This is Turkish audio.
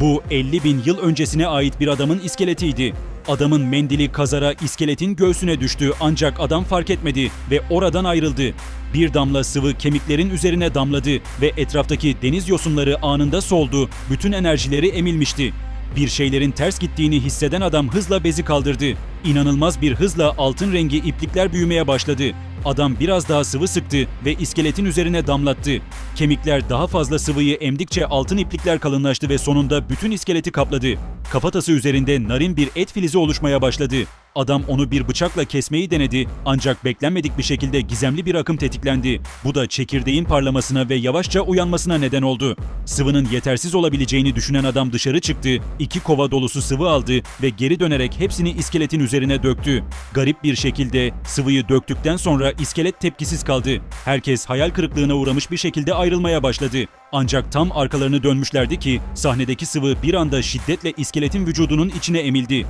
Bu 50 bin yıl öncesine ait bir adamın iskeletiydi. Adamın mendili kazara iskeletin göğsüne düştü ancak adam fark etmedi ve oradan ayrıldı. Bir damla sıvı kemiklerin üzerine damladı ve etraftaki deniz yosunları anında soldu, bütün enerjileri emilmişti. Bir şeylerin ters gittiğini hisseden adam hızla bezi kaldırdı. İnanılmaz bir hızla altın rengi iplikler büyümeye başladı. Adam biraz daha sıvı sıktı ve iskeletin üzerine damlattı. Kemikler daha fazla sıvıyı emdikçe altın iplikler kalınlaştı ve sonunda bütün iskeleti kapladı. Kafatası üzerinde narin bir et filizi oluşmaya başladı. Adam onu bir bıçakla kesmeyi denedi ancak beklenmedik bir şekilde gizemli bir akım tetiklendi. Bu da çekirdeğin parlamasına ve yavaşça uyanmasına neden oldu. Sıvının yetersiz olabileceğini düşünen adam dışarı çıktı, iki kova dolusu sıvı aldı ve geri dönerek hepsini iskeletin üzerine döktü. Garip bir şekilde sıvıyı döktükten sonra iskelet tepkisiz kaldı. Herkes hayal kırıklığına uğramış bir şekilde ayrılmaya başladı. Ancak tam arkalarını dönmüşlerdi ki sahnedeki sıvı bir anda şiddetle iskeletin vücudunun içine emildi.